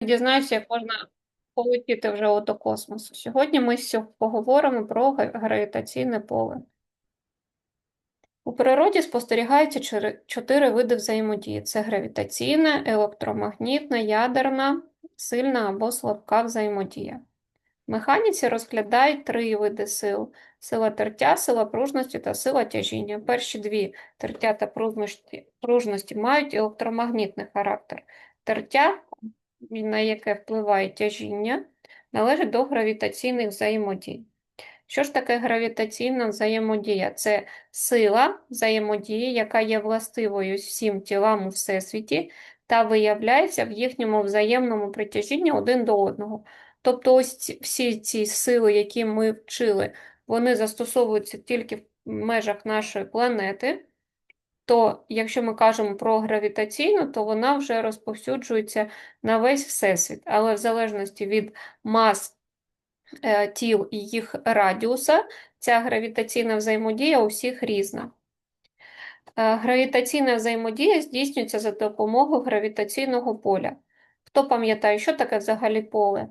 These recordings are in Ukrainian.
дізнаюся, як можна полетіти вже до космосу. Сьогодні ми поговоримо про гравітаційне поле. У природі спостерігаються чотири- види взаємодії: це гравітаційна, електромагнітна, ядерна, сильна або слабка взаємодія. В механіці розглядають три види сил: сила тертя, сила пружності та сила тяжіння. Перші дві тертя та пружності мають електромагнітний характер. Тертя, на яке впливає тяжіння, належить до гравітаційних взаємодій. Що ж таке гравітаційна взаємодія? Це сила взаємодії, яка є властивою всім тілам у всесвіті та виявляється в їхньому взаємному притяжінні один до одного. Тобто, ось всі ці сили, які ми вчили, вони застосовуються тільки в межах нашої планети. То, якщо ми кажемо про гравітаційну, то вона вже розповсюджується на весь всесвіт, але в залежності від мас е, тіл і їх радіуса, ця гравітаційна взаємодія у всіх різна. Е, Гравітаційна взаємодія здійснюється за допомогою гравітаційного поля. Хто пам'ятає, що таке взагалі поле?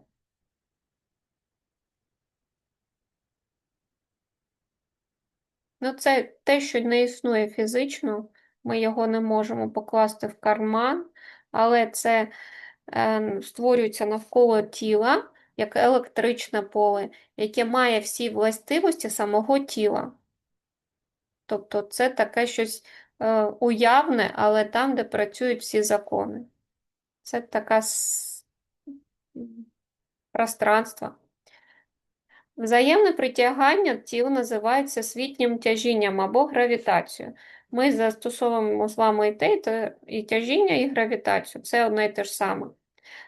Ну, це те, що не існує фізично, ми його не можемо покласти в карман, але це е, створюється навколо тіла як електричне поле, яке має всі властивості самого тіла. Тобто це таке щось е, уявне, але там, де працюють всі закони. Це така с- пространство. Взаємне притягання тіл називається світнім тяжінням або гравітацією. Ми застосовуємо з вами і те, і тяжіння, і гравітацію. Це одне і те ж саме.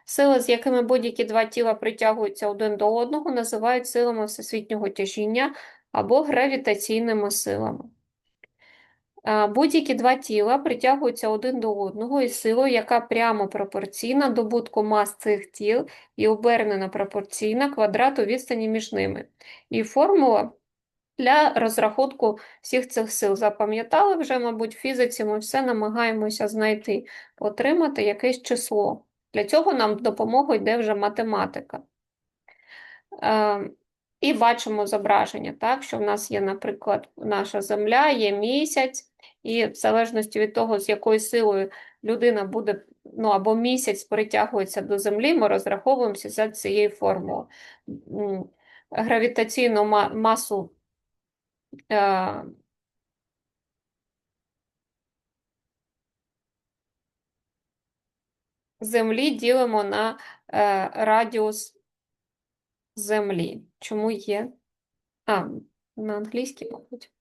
Сили, з якими будь-які два тіла притягуються один до одного, називають силами всесвітнього тяжіння або гравітаційними силами. А, Будь-які два тіла притягуються один до одного із силою, яка прямо пропорційна добутку мас цих тіл і обернена пропорційна квадрату відстані між ними. І формула для розрахунку всіх цих сил. Запам'ятали вже, мабуть, в фізиці ми все намагаємося знайти, отримати якесь число. Для цього нам допомогу йде вже математика. Е, І бачимо зображення, так, що в нас є, наприклад, наша Земля, є місяць, і в залежності від того, з якою силою людина буде, ну або місяць притягується до Землі, ми розраховуємося за цією формулою. Гравітаційну масу е, Землі ділимо на е, радіус Землі. Чому є? А, на англійській, мабуть.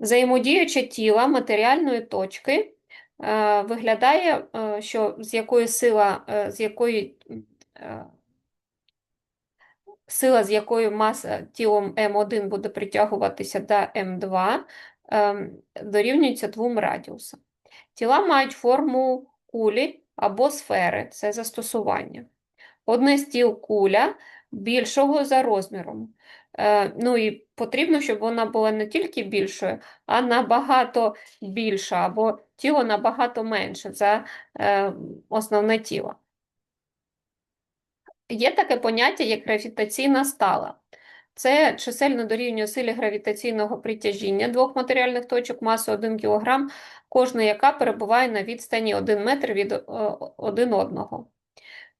Взаємодіюче тіла матеріальної точки е, виглядає, е, що з якої сила, е, з якої сила, з якою маса тілом М1 буде притягуватися до М2, е, дорівнюється двом радіусам. Тіла мають форму кулі або сфери, це застосування. Одне з тіл куля більшого за розміром. Е, ну і потрібно, щоб вона була не тільки більшою, а набагато більша, або тіло набагато менше за е, основне тіло. Є таке поняття, як гравітаційна стала. Це чисельно дорівнює силі гравітаційного притяжіння двох матеріальних точок масою 1 кг, кожна яка перебуває на відстані 1 метр від е, один одного.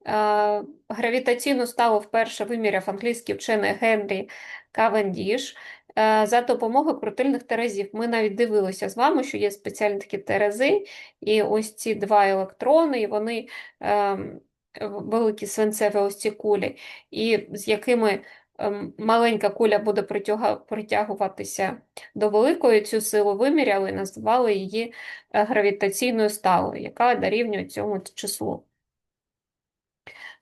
Е, Гравітаційну сталу вперше виміряв англійський вчений Генрі Кавендіш е, за допомогою крутильних терезів. Ми навіть дивилися з вами, що є спеціальні такі терези, і ось ці два електрони, і вони ем, великі свинцеві ось ці кулі, і з якими маленька куля буде притягуватися до великої, цю силу виміряли і назвали її е, гравітаційною сталою, яка дорівнює цьому числу.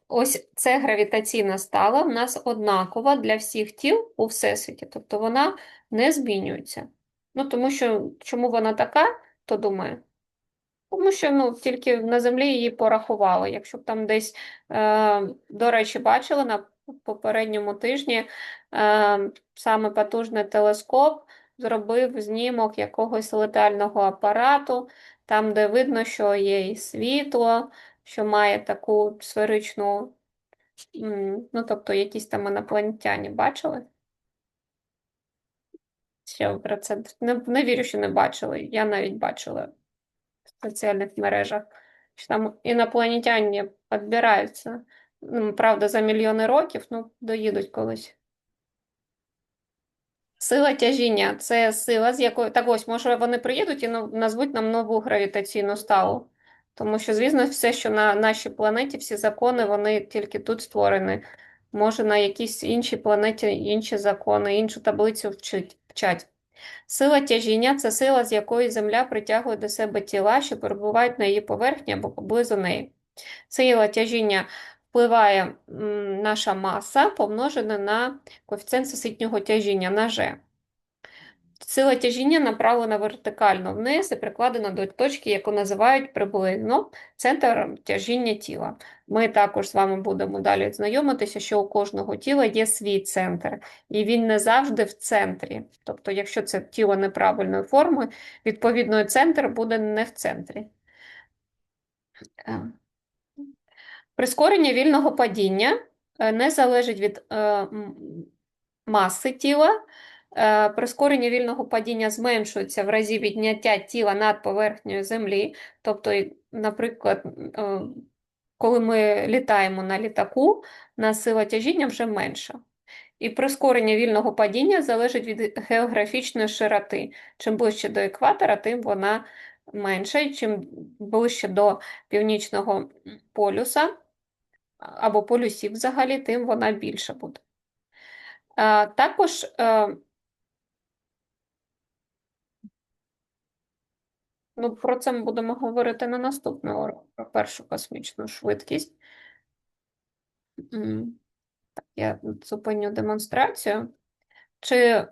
Ось це гравітаційна стала в нас однакова для всіх тіл у всесвіті, тобто вона не змінюється. Ну, тому що чому вона така, то думаю. Тому що ну, тільки на землі її порахували. Якщо б там десь, е, до речі, бачили на попередньому тижні, е, саме потужний телескоп зробив знімок якогось летального апарату, там, де видно, що є і світло, що має таку сферичну, ну, тобто якісь там інопланетяні бачили? Ще про це не, не вірю, що не бачили. Я навіть бачила в соціальних мережах, що там інопланетяні відбираються. Ну, правда, за мільйони років, ну, доїдуть колись. Сила тяжіння це сила, з якою. Так ось, може, вони приїдуть і назвуть нам нову гравітаційну ставу. Тому що, звісно, все, що на нашій планеті, всі закони, вони тільки тут створені. Може, на якійсь іншій планеті інші закони, іншу таблицю вчить, вчать. Сила тяжіння це сила, з якої Земля притягує до себе тіла, що перебувають на її поверхні або поблизу неї. Сила тяжіння впливає м, наша маса, помножена на коефіцієнт всесвітнього тяжіння на G. Сила тяжіння направлена вертикально вниз і прикладена до точки, яку називають приблизно центр тяжіння тіла. Ми також з вами будемо далі знайомитися, що у кожного тіла є свій центр, і він не завжди в центрі. Тобто, якщо це тіло неправильної форми, відповідно, центр буде не в центрі. Е. Прискорення вільного падіння е, не залежить від е, маси тіла. Е, Прискорення вільного падіння зменшується в разі відняття тіла над поверхнею землі. Тобто, наприклад, е, коли ми літаємо на літаку, на сила тяжіння вже менша. І прискорення вільного падіння залежить від географічної широти. Чим ближче до екватора, тим вона менша, і чим ближче до північного полюса або полюсів взагалі, тим вона більша буде. Е, Також ну, про це ми будемо говорити на наступний уроку, про першу космічну швидкість. Я зупиню демонстрацію. Чи